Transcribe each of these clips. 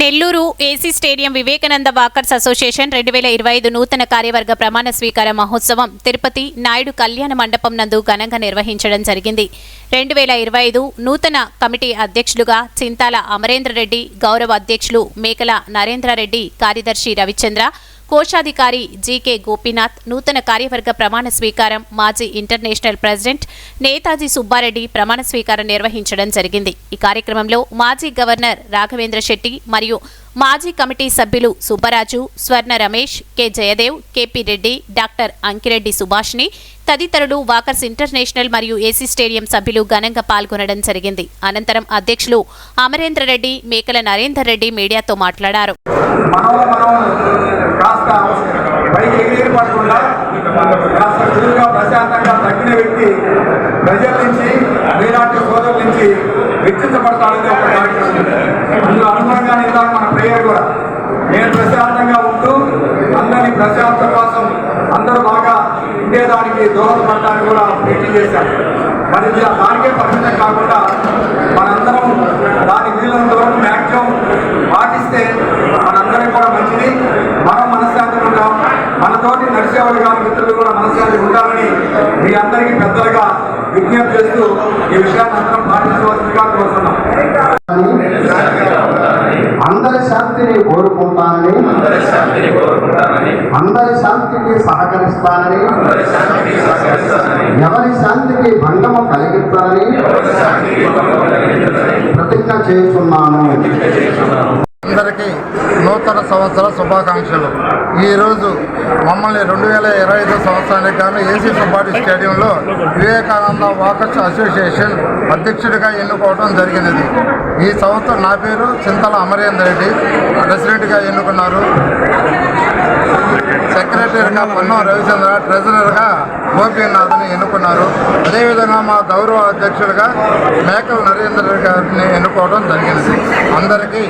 Nellore AC stadium Vivekananda walkers association రెండు వేల ఇరవై ఐదు నూతన కార్యవర్గ ప్రమాణ స్వీకార మహోత్సవం తిరుపతి నాయుడు కళ్యాణ మండపం నందు ఘనంగా నిర్వహించడం జరిగింది. రెండు వేల ఇరవై ఐదు నూతన కమిటీ అధ్యక్షులుగా చింతాల అమరేంద్ర రెడ్డి గౌరవ అధ్యక్షులు మేకల నరేంద్రారెడ్డి కార్యదర్శి రవిచంద్ర కోశాధికారి జీకే గోపీనాథ్ నూతన కార్యవర్గ ప్రమాణ స్వీకారం మాజీ ఇంటర్నేషనల్ ప్రెసిడెంట్ నేతాజీ సుబ్బారెడ్డి ప్రమాణ స్వీకారం నిర్వహించడం జరిగింది. ఈ కార్యక్రమంలో మాజీ గవర్నర్ రాఘవేంద్ర శెట్టి మరియు మాజీ కమిటీ సభ్యులు Subbaraju Swarna Ramesh K. Jayadev KP Reddy doctor Ankireddy Subhashini తదితరులు వాకర్స్ ఇంటర్నేషనల్ మరియు ఏసీ స్టేడియం సభ్యులు ఘనంగా పాల్గొనడం జరిగింది. అనంతరం అధ్యక్షులు అమరేంద్ర రెడ్డి మేకల నరేందర్ రెడ్డి మీడియాతో మాట్లాడారు. మనలో పైకి ఎగిరి పడకుండా కాస్త ప్రశాంతంగా తగ్గిన వ్యక్తి ప్రజల నుంచి మీలాంటి సోదరుల నుంచి వ్యక్తిత్వపడతాడని ఒక కార్యక్రమం అందులో అనుగుణంగానే ఇందాక మన ప్రేయర్ కూడా నేను ప్రశాంతంగా ఉంటూ అందరినీ ప్రశాంతత కోసం అందరూ బాగా ఉండేదానికి దోహదపడటానికి కూడా మీటింగ్ చేశాను మరి దానికే పరిమితం కాకుండా మనందరం దాని వీలున్నంత వరకు మ్యాక్సిమం పాటిస్తే మనందరం కూడా మంచిది మనం మనశ్శాంతిగా ఉంటాం కానీ మిత్రులు కూడా మనశ్శాంతి ఉండాలని మీ అందరికీ పెద్దలుగా విజ్ఞప్తి చేస్తూ ఈ విషయాన్ని అందరం పాటించవలసిందిగా కోరుతున్నాం. అందరి శాంతిని కోరుకుంటానని అందరి శాంతికి సహకరిస్తానని ఎవరి శాంతికి భంగము కలిగిస్తానని ప్రతిజ్ఞ చేస్తున్నాను. అందరికీ నూతన సంవత్సర శుభాకాంక్షలు. ఈరోజు మమ్మల్ని రెండు వేల ఇరవై ఐదు సంవత్సరానికి గాను ఏసీ సుబ్బాటి స్టేడియంలో వివేకానంద వాకర్స్ అసోసియేషన్ అధ్యక్షుడిగా ఎన్నుకోవడం జరిగినది. ఈ సంవత్సరం నా పేరు చింతల అమరేందర్ రెడ్డి ప్రెసిడెంట్గా ఎన్నుకున్నారు. సెక్రటరీగా పొన్నం రవిచంద్ర ట్రెజరర్గా గోపీనాథ్ని ఎన్నుకున్నారు. అదేవిధంగా మా గౌరవ అధ్యక్షుడిగా మేకల నరేంద్ర రెడ్డి గారిని ఎన్నుకోవడం జరిగింది అందరికీ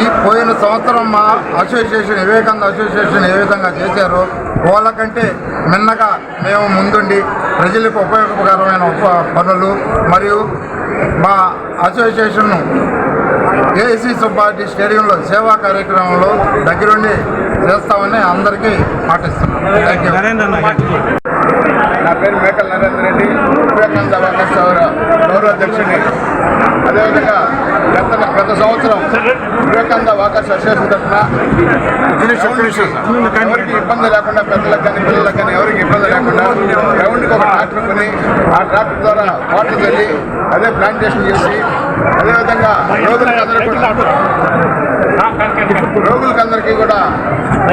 ఈ పోయిన సంవత్సరం మా అసోసియేషన్ వివేకానంద అసోసియేషన్ ఏ విధంగా చేశారో వాళ్ళకంటే మిన్నగా మేము ముందుండి ప్రజలకు ఉపయోగకరమైన ఉప- పనులు మరియు మా అసోసియేషన్ ఏసీ సుబ్బారెడ్డి స్టేడియంలో సేవా కార్యక్రమంలో దగ్గరుండి చేస్తామని అందరికీ పాటిస్తున్నాం. థ్యాంక్ యూ నా పేరు మేకల్ నరేంద్ర రెడ్డి. వివేకానంద వాకర్స్ గౌరవ అధ్యక్షుడిని అదేవిధంగా గత గత సంవత్సరం వివేకానంద వాకర్స్ అసోసియేషన్ తరఫున ఎవరికి ఇబ్బంది లేకుండా పెద్దలకు కానీ పిల్లలకు కానీ ఎవరికి ఇబ్బంది లేకుండా గ్రౌండ్కి ఒక ట్రాక్టర్ కొని ఆ ట్రాక్టర్ ద్వారా వాటర్ చల్లి అదే ప్లాంటేషన్ చేసి అదేవిధంగా రోగులకు అందరికీ కూడా రోగులకందరికీ కూడా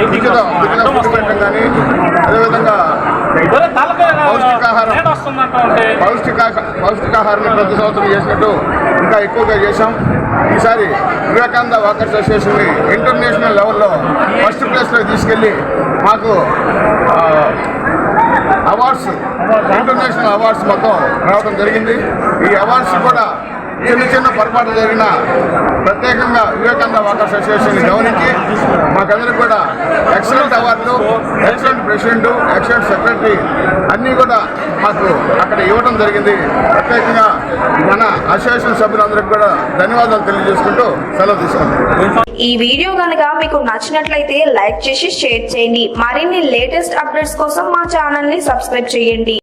ఉచిత ఉచిత ఫుడ్ పెట్టడం కానీ అదేవిధంగా పౌష్టికాహారం పౌష్టికా పౌష్టికాహారాన్ని ప్రతి సంవత్సరం చేసినట్టు ఇంకా ఎక్కువగా చేశాం. ఈసారి వివేకానంద వాకర్స్ అసోసియేషన్ని ఇంటర్నేషనల్ లెవెల్లో ఫస్ట్ ప్లేస్లో తీసుకెళ్ళి మాకు అవార్డ్స్ ఇంటర్నేషనల్ అవార్డ్స్ మొత్తం రావడం జరిగింది. ఈ అవార్డ్స్ కూడా చిన్న చిన్న పొరపాటు జరిగిన ప్రత్యేకంగా వివేకానంద వాకర్స్ అసోసియేషన్ గమనించి మాకందరికి కూడా ఎక్సలెంట్ అవార్డులు ఎక్సలెంట్ ప్రెసిడెంట్ ఎక్సలెంట్ సెక్రటరీ అన్నీ కూడా మాకు అక్కడ ఇవ్వడం జరిగింది. ప్రత్యేకంగా మన అసోసియేషన్ సభ్యులందరికీ కూడా ధన్యవాదాలు తెలియజేసుకుంటూ సెలవు తీసుకుంటాం ఈ వీడియో కనుక మీకు నచ్చినట్లయితే లైక్ చేసి షేర్ చేయండి. మరిన్ని లేటెస్ట్ అప్డేట్స్ కోసం మా ఛానల్ని సబ్స్క్రైబ్ చేయండి.